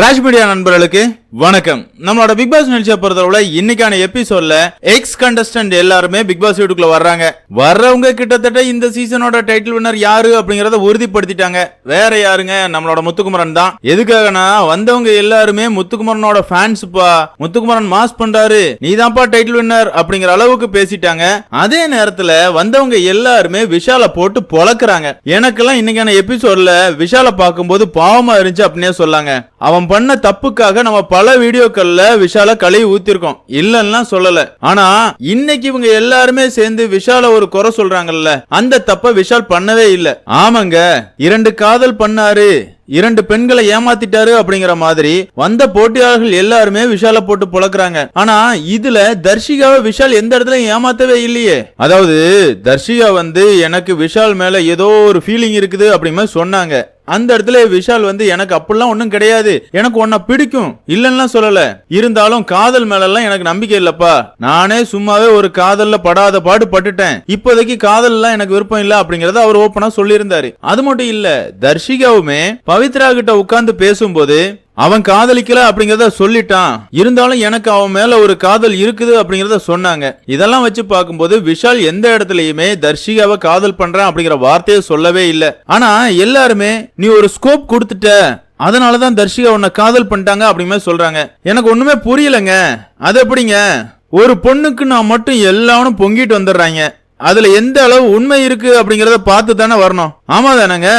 Raj media நண்பர்களுக்கு வணக்கம். நம்மளோட பிக் பாஸ் நிகழ்ச்சியை பொறுத்தவரை இன்னைக்கான எபிசோட்ல எக்ஸ் கண்டஸ்டன்ட் எல்லாருமே பிக் பாஸ் வீட்டுக்குள்ள வர்றாங்க. வர்றவங்க கிட்டத்தட்ட இந்த சீசனோட டைட்டில் வின்னர் யாரு அப்படிங்கறத உறுதிப்படுத்திட்டாங்க. வேற யாருங்க? நம்மளோட முத்துக்குமரன் தான். எதுக்காகனா வந்தவங்க எல்லாருமே முத்துக்குமரனோட ஃபேன்ஸ்ப்பா முத்துக்குமரன் மாஸ் பண்றாரு. நீதான்ப்பா டைட்டில் வின்னர் அப்படிங்கிற அளவுக்கு பேசிட்டாங்க. அதே நேரத்துல வந்தவங்க எல்லாருமே விஷால போட்டு பொழக்குறாங்க. எனக்கெல்லாம் இன்னைக்கான எபிசோட்ல விஷால பார்க்கும்போது பாவமா இருந்துச்சு அப்படின்னே சொல்லாங்க. அவன் பண்ண தப்புக்காக நம்ம பல வீடியோக்கள்ல விஷால கழுவி ஊத்திருக்கோம். இல்லன்னா சொல்லல. ஆனா இன்னைக்கு இவங்க எல்லாருமே சேர்ந்து விஷால ஒரு குறை சொல்றாங்கல்ல. அந்த தப்ப விஷால் பண்ணவே இல்ல. ஆமாங்க இரண்டு காதல் பண்ணாரு இரண்டு பெண்களை ஏமாத்திட்டாரு அப்படிங்கிற மாதிரி வந்த போட்டியாளர்கள் எல்லாருமே விஷால போட்டு புழக்கிறாங்க. ஆனா இதுல தர்ஷிகாவை விஷால் எந்த இடத்துல ஏமாத்தவே இல்லையே. அதாவது தர்ஷிகா வந்து எனக்கு விஷால் மேல ஏதோ ஒரு ஃபீலிங் இருக்குது அப்படின்னு சொன்னாங்க. அந்த இடத்துல விஷால் வந்து எனக்கு அப்படிலாம் ஒன்றும் கிடையாது. எனக்கு உன்னை பிடிக்கும். இல்லைன்னா சொல்லல. இருந்தாலும் காதல் மேலெல்லாம் எனக்கு நம்பிக்கை இல்லப்பா. நானே சும்மாவே ஒரு காதல்ல படாத பாடு பட்டுட்டேன். இப்போதைக்கு காதல்லாம் எனக்கு விருப்பம் இல்லை அப்படிங்கறத அவர் ஓப்பனா சொல்லியிருந்தாரு. அது மட்டும் இல்ல தர்ஷிகாவுமே பவித்ரா கிட்ட உட்கார்ந்து பேசும்போது அவன் காதலிக்கல அப்படிங்கறத சொல்லிட்டான். இருந்தாலும் எனக்கு அவன் மேல ஒரு காதல் இருக்குது அப்படிங்கறத சொன்னாங்க. இதெல்லாம் வச்சு பார்க்கும்போது விஷால் எந்த இடத்துலயுமே தர்ஷிகாவை காதல் பண்றான் அப்படிங்கிற வார்த்தையை சொல்லவே இல்லை. ஆனா எல்லாருமே நீ ஒரு ஸ்கோப் கொடுத்துட்ட. அதனாலதான் தர்ஷிகா உன்னை காதல் பண்ணிட்டாங்க அப்படிங்கிற சொல்றாங்க. எனக்கு ஒண்ணுமே புரியலங்க. அது எப்படிங்க? ஒரு பொண்ணுக்கு நான் மட்டும் எல்லாரும் பொங்கிட்டு வந்துடுறாங்க. அதுல எந்த அளவு உண்மை இருக்கு அப்படிங்கறத பார்த்து தானே வரணும். ஆமா தானேங்க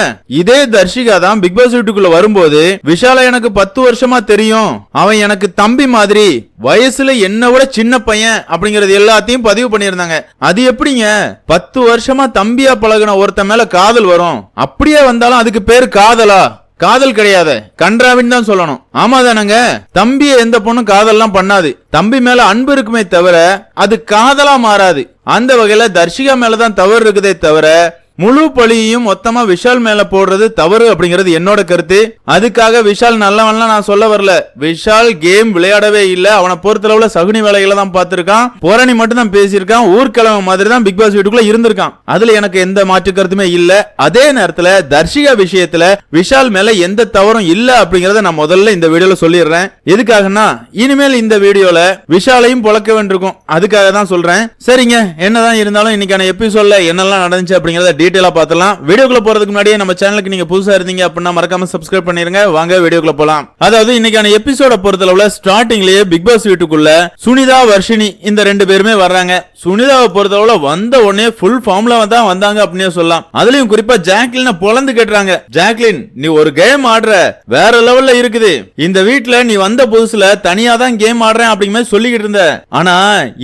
இதே தர்ஷிகா தான் பிக் பாஸ் வீட்டுக்குள்ள வரும்போது விஷால எனக்கு பத்து வருஷமா தெரியும். அவன் எனக்கு தம்பி மாதிரி வயசுல என்ன விட சின்ன பையன் அப்படிங்கறது எல்லாத்தையும் பதிவு பண்ணியிருந்தாங்க. அது எப்படிங்க? பத்து வருஷமா தம்பியா பழகுன ஒருத்த மேல காதல் வரும். அப்படியே வந்தாலும் அதுக்கு பேர் காதலா? காதல் கிடையாது. கன்றாவின்னு தான் சொல்லணும். ஆமா தானங்க தம்பிய எந்த பொண்ணும் காதல்லாம் பண்ணாது. தம்பி மேல அன்பு இருக்குமே தவிர அது காதலா மாறாது. அந்த வகையில தர்ஷிகா மேலதான் தவறு இருக்குதே தவிர முழு பழியையும் மொத்தமா விஷால் மேல போடுறது தவறு அப்படிங்கிறது என்னோட கருத்து. அதுக்காக விஷால் நல்லவன்லாம் நான் சொல்ல வரல. விஷால் கேம் விளையாடவே இல்ல. அவனை பொறுத்தளவுல சகுனி வேலைகளை தான் பார்த்திருக்கான். புரணி மட்டும் தான் பேசியிருக்கான். ஊர்க்கிழமை மாதிரி தான் பிக் பாஸ் வீட்டுக்குள்ள இருந்திருக்கான். அதுல எனக்கு எந்த மாற்று கருத்துமே இல்ல. அதே நேரத்துல தர்ஷிகா விஷயத்துல விஷால் மேல எந்த தவறும் இல்ல அப்படிங்கறத நான் முதல்ல இந்த வீடியோல சொல்லிடுறேன். எதுக்காகனா இனிமேல் இந்த வீடியோல விஷாலையும் புழக்க வேண்டியிருக்கும். அதுக்காக தான் சொல்றேன். சரிங்க. என்னதான் இருந்தாலும் இன்னைக்கான எபிசோட்ல என்னெல்லாம் நடந்துச்சு அப்படிங்கறத டீட்டெயிலாக பார்த்தலாம் வீடியோக்குள்ள போறதுக்கு முன்னாடியே நம்ம சேனலுக்கு நீங்க புதுசா இருந்தீங்க அப்படின்னா மறக்காம சப்ஸ்கிரைப் பண்ணிருங்க. வாங்க வீடியோக்குள்ள போலாம். அதாவது இன்னைக்கான எபிசோட பொறுத்தளவுல ஸ்டார்டிங்லயே பிக் பாஸ் வீட்டுக்குள்ள சுனிதா வர்ஷினி இந்த ரெண்டு பேருமே வர்றாங்க. சுனிதாவை பொறுத்தளவுல வந்த உடனே ஃபுல் ஃபார்ம்ல தான் வந்தாங்க அப்படின்னே சொல்லலாம். அதுலயும் குறிப்பா ஜாக்லின பொழந்து கேட்டுறாங்க. ஜாக்லின் நீ ஒரு கேம் ஆடுற. வேற லெவல்ல இருக்குது. இந்த வீட்டுல நீ வந்த புதுசுல தனியா தான் கேம் ஆடுறேன் அப்படிங்கிற மாதிரி சொல்லிக்கிட்டு இருந்த. ஆனா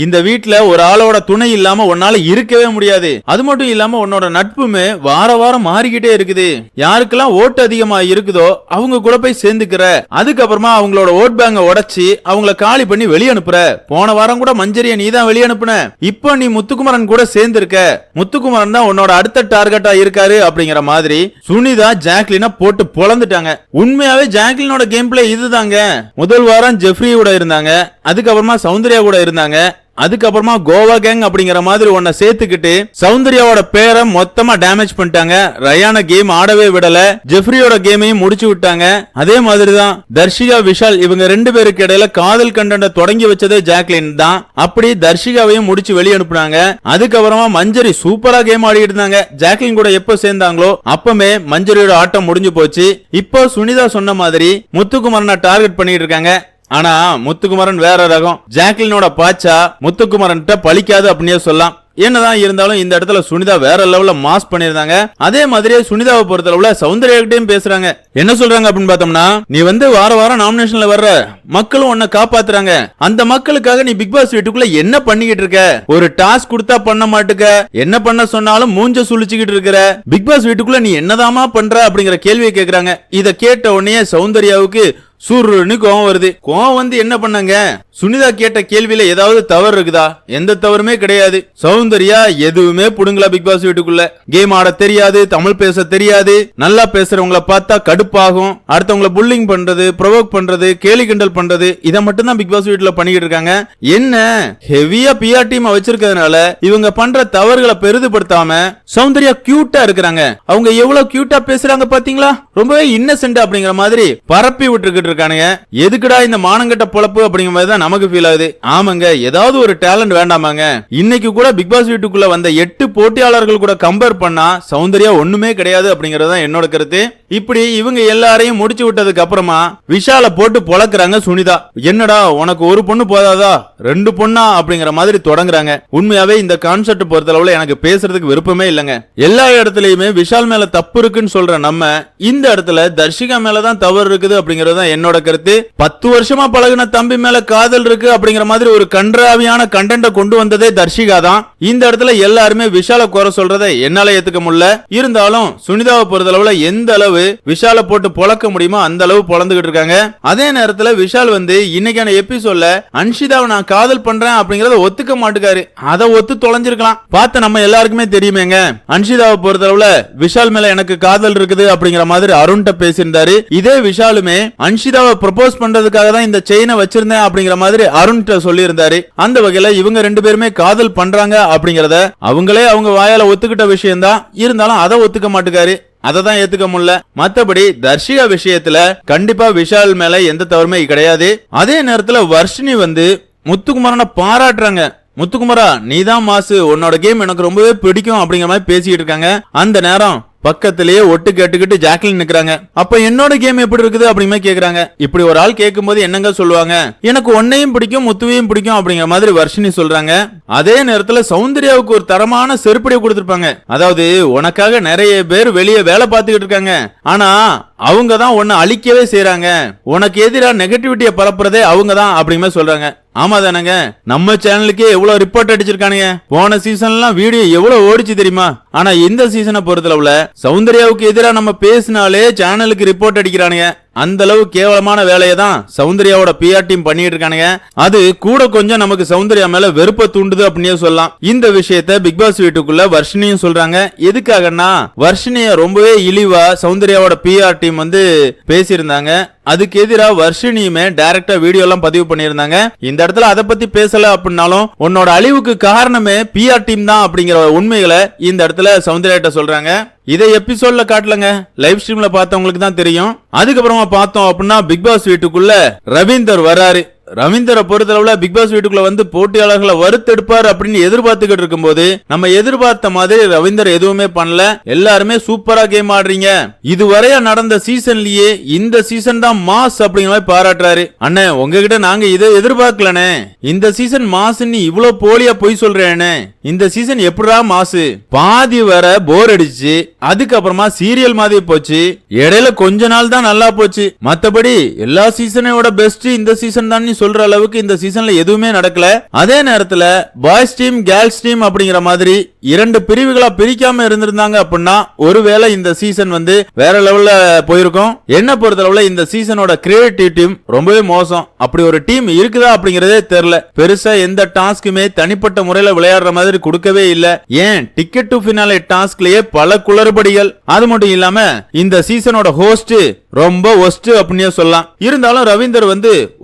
இந்த வீட்டுல ஒரு ஆளோட துணை இல்லாம உன்னால இருக்கவே முடியாது. அது மட்டும் இல்லாம உன்னோட நட்புமே வார வாரம் மாறிக்கிட்டே இருக்குது. யாருக்கெல்லாம் ஓட்டு அதிகமா இருக்குதோ அவங்க கூட போய் சேர்ந்துக்கிற அதுக்கப்புறமா அவங்களோட ஓட் பேங்க உடைச்சி அவங்கள காலி பண்ணி வெளிய அனுப்புற போன வாரம் கூட மஞ்சரிய நீ தான் வெளியே அனுப்புன இப்போ நீ முத்துக்குமரன் கூட சேர்ந்திருக்க. முத்துக்குமரன் தான் உன்னோட அடுத்த டார்கெட்டா இருக்காரு அப்படிங்கிற மாதிரி சுனிதா ஜாக்லினா போட்டு பொழந்துட்டாங்க. உண்மையாவே ஜாக்லினோட கேம் பிளே இதுதாங்க. முதல் வாரம் ஜெஃப்ரி கூட இருந்தாங்க. அதுக்கப்புறமா சௌந்தர்யா கூட இருந்தாங்க. அதுக்கப்புறமா கோவா கேங் அப்படிங்கிற மாதிரி ஒன்ன சேர்த்துக்கிட்டு சௌந்தர்யாவோட பேரை மொத்தமா டேமேஜ் பண்ணிட்டாங்க. ரயான கேம் ஆடவே விடல. ஜெஃப்ரியோட கேமையும் முடிச்சு விட்டாங்க. அதே மாதிரி தான் தர்ஷிகா விஷால் இவங்க ரெண்டு பேருக்கு இடையில காதல் கண்டன தொடங்கி வச்சதே ஜாக்லின் தான். அப்படி தர்ஷிகாவையும் முடிச்சு வெளியே அனுப்புனாங்க. அதுக்கப்புறமா மஞ்சரி சூப்பரா கேம் ஆடிட்டு இருந்தாங்க. ஜாக்லின் கூட எப்ப சேர்ந்தாங்களோ அப்பமே மஞ்சரியோட ஆட்டம் முடிஞ்சு போச்சு. இப்போ சுனிதா சொன்ன மாதிரி முத்துக்குமரனை டார்கெட் பண்ணிட்டு இருக்காங்க. ஆனா முத்துக்குமரன் வேற ரகம். ஜாக்லினோட பாச்சா முத்துக்குமரன் பழிக்காது அப்படின்னே சொல்லலாம். என்னதான் இருந்தாலும் இந்த இடத்துல சுனிதா வேற லெவல்ல மாஸ் பண்ணிருந்தாங்க அதே மாதிரியே சுனிதாவை பொறுத்தளவுல சௌந்தர்யாகிட்டையும் பேசுறாங்க. என்ன சொல்றாங்க அப்படின்னு பார்த்தோம்னா நீ வந்து வார வாரம் நாமினேஷன்ல வர்ற. மக்களும் உன்னை காப்பாத்துறாங்க. அந்த மக்களுக்காக நீ பிக் பாஸ் வீட்டுக்குள்ள என்ன பண்ணிக்கிட்டு இருக்க? ஒரு டாஸ்க் கொடுத்தா பண்ண மாட்டுக்க. என்ன பண்ண சொன்னாலும் மூஞ்ச சுழிச்சுக்கிட்டு இருக்கிற. பிக் பாஸ் வீட்டுக்குள்ள நீ என்னதாமா பண்ற? அப்படிங்கிற கேள்வியை கேக்குறாங்க. இத கேட்ட உடனே சௌந்தர்யாவுக்கு சூர்னு கோவம் வருது. கோவம் வந்து என்ன பண்ணாங்க? சுனிதா கேட்ட கேள்வியில ஏதாவது தவறு இருக்குதா? எந்த தவறுமே கிடையாது. சௌந்தர்யா எதுவுமே புடுங்களா பிக் பாஸ் வீட்டுக்குள்ள. கேம் ஆட தெரியாது தமிழ் பேச தெரியாது. நல்லா பேசுறவங்கள பார்த்தா கடுப்பாகும். அடுத்தவங்கள புல்லிங் பண்றது ப்ரொவோக் பண்றது கேலி கிண்டல் பண்றது இதை மட்டும் தான் பிக் பாஸ் வீட்டுல பண்ணிக்கிட்டு இருக்காங்க. என்ன? ஹெவியா பிஆர் டீம் வச்சிருக்கிறதுனால இவங்க பண்ற தவறுகளை பெரிதுபடுத்தாம சௌந்தர்யா கியூட்டா இருக்கிறாங்க. அவங்க எவ்வளவு கியூட்டா பேசுறாங்க பாத்தீங்களா? ரொம்பவே இன்னசென்ட் அப்படிங்கிற மாதிரி பரப்பி விட்டுக்கிட்டு இருக்கானுங்க. எதுக்குடா இந்த மானங்கட்ட பொழப்பு அப்படிங்கிற மாதிரி தான் நமக்கு ஃபீல் ஆகுது. ஆமாங்க ஏதாவது ஒரு டேலண்ட் வேண்டாமாங்க. இன்னைக்கு கூட பிக் பாஸ் வீட்டுக்குள்ள வந்த எட்டு போட்டியாளர்கள் கூட கம்பேர் பண்ணா சௌந்தர்யா ஒண்ணுமே கிடையாது அப்படிங்கறது தான் என்னோட கருத்து. இப்படி இவங்க எல்லாரையும் முடிச்சு விட்டதுக்கு அப்புறமா விஷால போட்டு பொழக்குறாங்க சுனிதா. என்னடா உனக்கு ஒரு பொண்ணு போதாதா? ரெண்டு பொண்ணா? அப்படிங்கிற மாதிரி தொடங்குறாங்க. உண்மையாவே இந்த கான்செப்ட் பொறுத்தளவுல எனக்கு பேசுறதுக்கு விருப்பமே இல்லைங்க. எல்லா இடத்துலயுமே விஷால் மேல தப்பு இருக்குன்னு சொல்ற நம்ம இந்த இடத்துல தர்ஷிகா மேலதான் தவறு இருக்குது அப்படிங்கறது என்னோட கருத்து. பத்து வருஷமா பழகுன தம்பி மேல காதல் இருக்கு அப்படிங்கிற மாதிரி ஒரு கன்றாவியான கண்டென்ட கொண்டு வந்ததே தர்ஷிகா தான். இந்த இடத்துல எல்லாருமே விஷால குறை சொல்றதை என்னால ஏத்துக்க முடியல. இருந்தாலும் சுனிதாவை பொறுத்தளவுல எந்த அளவு விஷால போட்டு பொழக்க முடியுமோ? அந்த அளவு பொழந்துகிட்டு இருக்காங்க. அதே நேரத்துல விஷால் வந்து இன்னைக்கான எபிசோட்ல அன்ஷிதாவை நான் காதல் பண்றேன் அப்படிங்கறத ஒத்துக்க மாட்டுக்காரு. அதை ஒத்து தொலைஞ்சிருக்கலாம். பார்த்த நம்ம எல்லாருக்குமே தெரியுமேங்க. அன்ஷிதாவை பொறுத்தளவுல விஷால் மேல எனக்கு காதல் இருக்குது அப்படிங்கிற மாதிரி அருண்கிட்ட பேசியிருந்தாரு. இதே விஷாலுமே அன்ஷிதாவை ப்ரொபோஸ் பண்றதுக்காக தான் இந்த செயினை வச்சிருந்தேன் அப்படிங்கிற மாதிரி அருண்கிட்ட சொல்லியிருந்தாரு. அந்த வகையில இவங்க ரெண்டு பேருமே காதல் பண்றாங்க அப்படிங்கறத அவங்களே அவங்க வாயால ஒத்துக்கிட்ட விஷயம் தான் இருந்தாலும் அதை ஒத்துக்க மாட்டுக்காரு. அதை தான் ஏத்துக்க முடியல. மத்தபடி தர்ஷிகா விஷயத்துல கண்டிப்பா விஷால் மேல எந்த தவறுமே கிடையாது. அதே நேரத்துல வர்ஷினி வந்து முத்துக்குமாரனை பாராட்டுறாங்க. முத்துக்குமாரா நீதான் மாசு உன்னோட கேம் எனக்கு ரொம்பவே பிடிக்கும் அப்படிங்கிற மாதிரி பேசிக்கிட்டு இருக்காங்க. அந்த நேரம் பக்கத்திலேயே ஒட்டு கேட்டுக்கிட்டு ஜாக்லின் நிக்கிறாங்க. அப்ப என்னோட கேம் எப்படி இருக்குது அப்படிமே கேக்குறாங்க. இப்படி ஒரு ஆள் கேட்கும்போது என்னங்க சொல்லுவாங்க? எனக்கு ஒன்னையும் பிடிக்கும் முத்துவையும் பிடிக்கும் அப்படிங்கிற மாதிரி வர்ஷினி சொல்றாங்க. அதே நேரத்துல சௌந்தர்யாவுக்கு ஒரு தரமான செருப்படியை கொடுத்திருப்பாங்க. அதாவது உனக்காக நிறைய பேர் வெளியே வேலை பார்த்துக்கிட்டு இருக்காங்க. ஆனா அவங்க தான் உன்னை அழிக்கவே செய்யறாங்க உனக்கு எதிராக நெகட்டிவிட்டியை பரப்புறதே அவங்க தான் அப்படிங்கிற சொல்றாங்க. ஆமா தானங்க நம்ம சேனலுக்கே எவ்வளவு ரிப்போர்ட் அடிச்சிருக்கானுங்க? போன சீசன்லாம் வீடியோ எவ்வளவு ஓடிச்சு தெரியுமா? ஆனா இந்த சீசனை பொறுத்தளவுல சௌந்தர்யாவுக்கு எதிராக நம்ம பேசினாலே சேனலுக்கு ரிப்போர்ட் அடிக்கிறானுங்க. அந்த அளவு கேவலமான வேலையை தான் சௌந்தர்யாவோட பிஆர் டீம் பண்ணிட்டு இருக்கானுங்க அது கூட கொஞ்சம் நமக்கு சௌந்தர்யா மேல வெறுப்ப தூண்டுது அப்படின்னே சொல்லலாம். இந்த விஷயத்த பிக் பாஸ் வீட்டுக்குள்ள வர்ஷினியும் சொல்றாங்க. எதுக்காகன்னா வர்ஷினிய ரொம்பவே இழிவா சௌந்தர்யாவோட பிஆர் டீம் வந்து பேசியிருந்தாங்க. அதுக்கு எதிராக வர்ஷினியுமே டைரக்டா வீடியோ எல்லாம் பதிவு பண்ணியிருந்தாங்க. இந்த இடத்துல அதை பத்தி பேசல அப்படின்னாலும் உன்னோட அழிவுக்கு காரணமே பிஆர் டீம் தான் அப்படிங்கிற உண்மைகளை இந்த இடத்துல சௌந்தர்யாட்ட சொல்றாங்க. இதை எபிசோட்ல காட்டலங்க. லைவ் ஸ்ட்ரீம்ல பார்த்தவங்களுக்கு தான் தெரியும். அதுக்கப்புறமா பார்த்தோம் அப்படின்னா பிக் பாஸ் வீட்டுக்குள்ள ரவீந்தர் வராரு. ரவீந்தரை பொறுத்தளவுல பிக் பாஸ் வீட்டுக்குள்ள வந்து போட்டியாளர்களை வறுத்தெடுப்பார் அப்படின்னு எதிர்பார்த்துக்கிட்டு இருக்கும்போது நம்ம எதிர்பார்த்த மாதிரி ரவீந்தர் எதுவுமே பண்ணல. எல்லாருமே சூப்பரா கேம் ஆடுறீங்க. இதுவரையா நடந்த சீசன்லயே இந்த சீசன் தான் மாஸ் அப்படிங்கிற மாதிரி பாராட்டுறாரு. அண்ணே உங்ககிட்ட நாங்க இதை எதிர்பார்க்கலனே இந்த சீசன் மாசுன்னு இவ்வளவு போலியா பொய் சொல்றேனே. இந்த சீசன் எப்படா மாசு? பாதி வர போர் அடிச்சு அதுக்கப்புறமா சீரியல் மாதிரி போச்சு. இடையில கொஞ்ச நாள் தான் நல்லா போச்சு. மத்தபடி எல்லா சீசனையோட பெஸ்ட் இந்த சீசன் தான் சொல்ற அளவுக்கு இந்த சீசன்ல எதுவுமே நடக்கல. அதே நேரத்துல பாய்ஸ் டீம் கேர்ள்ஸ் டீம் அப்படிங்கிற மாதிரி இரண்டு பிரிவுகளா பிரிக்காம இருந்திருந்தாங்க அப்படின்னா ஒருவேளை இந்த சீசன் வந்து வேற லெவல்ல போயிருக்கும். என்ன பொறுத்தளவுல இந்த சீசனோட கிரியேட்டிவ் டீம் ரொம்பவே மோசம். அப்படி ஒரு டீம் இருக்குதா அப்படிங்கறதே தெரியல. பெருசா எந்த டாஸ்க்குமே தனிப்பட்ட முறையில விளையாடுற மாதிரி கொடுக்கவே இல்ல. ஏன்? டிக்கெட் டு பினாலே டாஸ்க்லயே பல குளறுபடிகள். அது மட்டும் இல்லாம இந்த சீசனோட ஹோஸ்ட் ரொம்ப ஒஸ்ட் அப்படின்னே சொல்லலாம். இருந்தாலும் ரவீந்தர் வந்து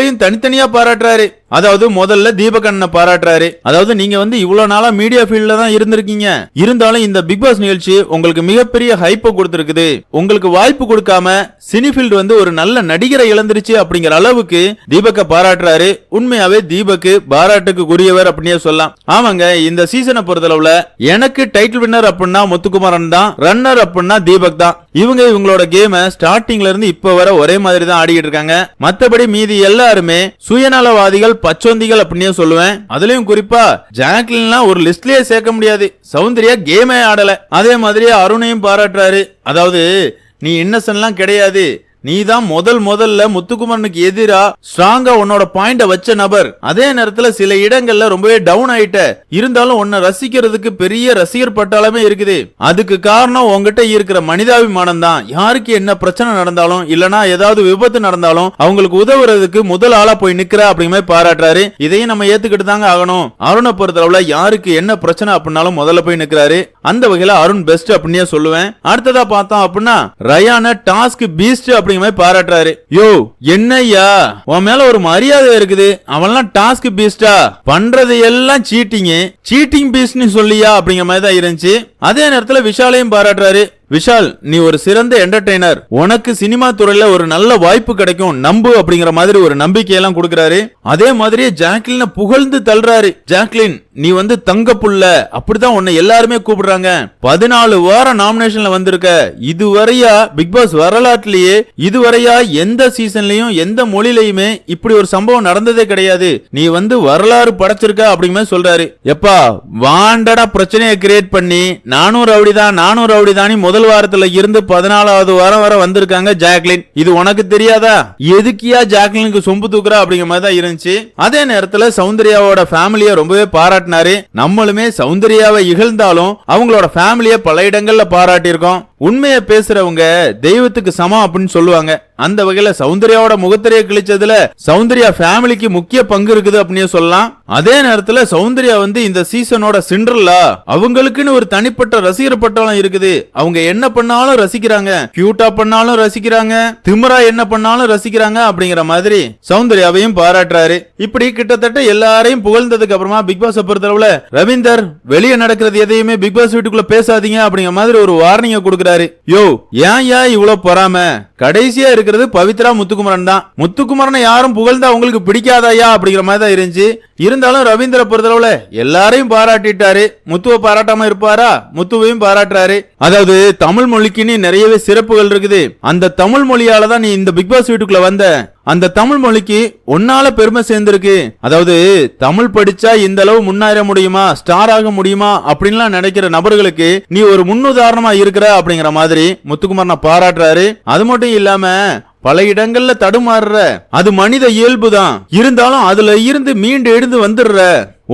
ஒவ்வொருத்தவங்களையும் தனித்தனியா பாராட்டுறாரு. அதாவது முதல்ல தீபகண்ணனை பாராட்டுறாரு. அதாவது நீங்க வந்து இவ்வளவு நாளா மீடியா ஃபீல்ட்ல தான் இருந்திருக்கீங்க. இருந்தாலும் இந்த பிக் பாஸ் நிகழ்ச்சி உங்களுக்கு மிகப்பெரிய ஹைப்பை கொடுத்திருக்குது. உங்களுக்கு வாய்ப்பு கொடுக்காம சினிஃபீல்டு வந்து ஒரு நல்ல நடிகரை இழந்துருச்சு அப்படிங்கிற அளவுக்கு தீபக்க பாராட்டுறாரு. உண்மையாவே தீபக்கு பாராட்டுக்கு உரியவர் அப்படின்னே சொல்லலாம். ஆமாங்க இந்த சீசனை பொறுத்தளவுல எனக்கு டைட்டில் வின்னர் அப்படின்னா முத்துக்குமாரன் தான். ரன்னர் அப்படின்னா தீபக் தான். இவங்க இவங்களோட கேம ஸ்டார்டிங்ல இருந்து இப்ப வர ஒரே மாதிரி தான் ஆடிக்கிட்டு இருக்காங்க. மத்தபடி மீதி எல்லாருமே சுயநலவாதிகள் பச்சொந்திகள் அப்படின்னே சொல்லுவேன். அதுலயும் குறிப்பா ஜாக்லின்லாம் ஒரு லிஸ்ட்லயே சேர்க்க முடியாது. சௌந்தர்யா கேமே ஆடல. அதே மாதிரி அருணையும் பாராட்டுறாரு. அதாவது நீ இன்னசென்ட்லாம் கிடையாது. நீ தான் முதல் முதல்ல முத்துக்குமரனுக்கு எதிரா ஸ்ட்ராங்கா உன்னோட பாயிண்ட வச்ச நபர். அதே நேரத்துல சில இடங்கள்ல ரொம்பவே டவுன் ஆயிட்ட. இருந்தாலும் உன்னை ரசிக்கிறதுக்கு பெரிய ரசிகர் பட்டாளமே இருக்குது. அதுக்கு காரணம் உங்ககிட்ட இருக்கிற மனிதாபிமானம் தான். யாருக்கு என்ன பிரச்சனை நடந்தாலும் இல்லனா ஏதாவது விபத்து நடந்தாலும் அவங்களுக்கு உதவுறதுக்கு முதல் ஆளா போய் நிக்கிற அப்படிங்கிற பாராட்டுறாரு. இதையும் நம்ம ஏத்துக்கிட்டு தாங்க ஆகணும். அருணை பொறுத்தளவுல யாருக்கு என்ன பிரச்சனை அப்படின்னாலும் முதல்ல போய் நிக்கிறாரு. அந்த வகையில அருண் பெஸ்ட் அப்படின்னே சொல்லுவேன். அடுத்ததா பார்த்தோம் அப்படின்னா ரயான டாஸ்க் பீஸ்ட் அப்படிங்கிற மாதிரி பாராட்டுறாரு. யோ என்னய்யா? உன் மேல ஒரு மரியாதை இருக்குது. அவன்லாம் டாஸ்க் பீஸ்டா பண்றது எல்லாம் சீட்டிங் சீட்டிங் பீஸ்ட்னு சொல்லியா? அப்படிங்கிற மாதிரி தான் இருந்துச்சு. அதே நேரத்துல விஷாலையும் பாராட்டுறாரு. விஷால் நீ ஒரு சிறந்த என்டர்டெய்னர் உனக்கு சினிமா துறையில ஒரு நல்ல வாய்ப்பு கிடைக்கும். நம்பு அப்படிங்கிற மாதிரி ஒரு நம்பிக்கையெல்லாம் கொடுக்கறாரு. அதே மாதிரியே ஜாக்லின புகழ்ந்து தள்ளுறாரு. ஜாக்லின் நீ வந்து தங்க புள்ள. அப்படிதான் உன்னை எல்லாருமே கூப்பிடுறாங்க. பதினாலு வாரம் நாமினேஷன்ல வந்திருக்க. இதுவரையா பிக் பாஸ் வரலாற்றுலயே இதுவரையா எந்த சீசன்லயும் எந்த மொழியிலயுமே இப்படி ஒரு சம்பவம் நடந்ததே கிடையாது. நீ வந்து வரலாறு படைச்சிருக்க அப்படிங்கிற மாதிரி சொல்றாரு. எப்பா வாண்டடா பிரச்சனையை கிரியேட் பண்ணி நானூறு ரவுடிதான் நானூறு ரவுடிதானி முதல் வாரத்துல இருந்து பதினாலாவது வாரம் வர வந்திருக்காங்க ஜாக்லின். இது உனக்கு தெரியாதா? எதுக்கியா ஜாக்லினுக்கு சொம்பு தூக்குறா அப்படிங்கிற மாதிரி தான் இருந்துச்சு. அதே நேரத்துல சௌந்தர்யாவோட ஃபேமிலிய ரொம்பவே பாராட்டினாரு. நம்மளுமே சௌந்தர்யாவை இகழ்ந்தாலும் அவங்களோட ஃபேமிலிய பல இடங்கள்ல பாராட்டியிருக்கோம். உண்மையை பேசுறவங்க தெய்வத்துக்கு சமம் அப்படின்னு சொல்லுவாங்க. அந்த வகையில சௌந்தர்யாவோட முகத்திரையை கிழிச்சதுல சௌந்தர்யா ஃபேமிலிக்கு முக்கிய பங்கு இருக்குது அப்படின்னு சொல்லலாம். அதே நேரத்துல சௌந்தர்யா வந்து இந்த சீசனோட சிண்ட்ரல்லா அவங்களுக்குன்னு ஒரு தனிப்பட்ட ரசிகர் பட்டாளம் இருக்குது. அவங்க என்ன பண்ணாலும் ரசிக்கிறாங்க. கியூட்டா பண்ணாலும் ரசிக்கிறாங்க. திமிரா என்ன பண்ணாலும் ரசிக்கிறாங்க அப்படிங்கிற மாதிரி சௌந்தர்யாவையும் பாராட்டுறாரு. இப்படி கிட்டத்தட்ட எல்லாரையும் புகழ்ந்ததுக்கு அப்புறமா பிக் பாஸ் பொறுத்தளவுல ரவீந்தர் வெளியே நடக்கிறது எதையுமே பிக் பாஸ் வீட்டுக்குள்ள பேசாதீங்க அப்படிங்கிற மாதிரி ஒரு வார்னிங்க கொடுக்கிறாரு. யோ ஏன் ஏன் இவ்வளவு பொறாம? கடைசியா இருக்கிறது பவித்ரா முத்துக்குமரன் தான். முத்துக்குமரனை யாரும் புகழ்ந்தா உங்களுக்கு பிடிக்காதாயா அப்படிங்கிற மாதிரி தான் இருந்துச்சு. இருந்தாலும் ரவீந்திர பொறுத்தளவுல எல்லாரையும் பாராட்டிட்டாரு. முத்துவை பாராட்டாம இருப்பாரா? முத்துவையும் பாராட்டுறாரு. அதாவது தமிழ் மொழிக்குன்னு நிறையவே சிறப்புகள் இருக்குது. அந்த தமிழ் மொழியால தான் நீ இந்த பிக் பாஸ் வீட்டுக்குள்ள வந்த. அந்த தமிழ் மொழிக்கு உன்னால பெருமை சேர்ந்திருக்கு. அதாவது தமிழ் படிச்சா இந்த அளவு முன்னேற முடியுமா ஸ்டார் ஆக முடியுமா அப்படின்லாம் நினைக்கிற நபர்களுக்கு நீ ஒரு முன்னுதாரணமா இருக்கிற அப்படிங்கிற மாதிரி முத்துக்குமாரனை பாராட்டுறாரு. அது மட்டும் இல்லாம பல இடங்கள்ல தடுமாறுற அது மனித இயல்புதான். இருந்தாலும் அதுல இருந்து மீண்டு எழுந்து வந்துடுற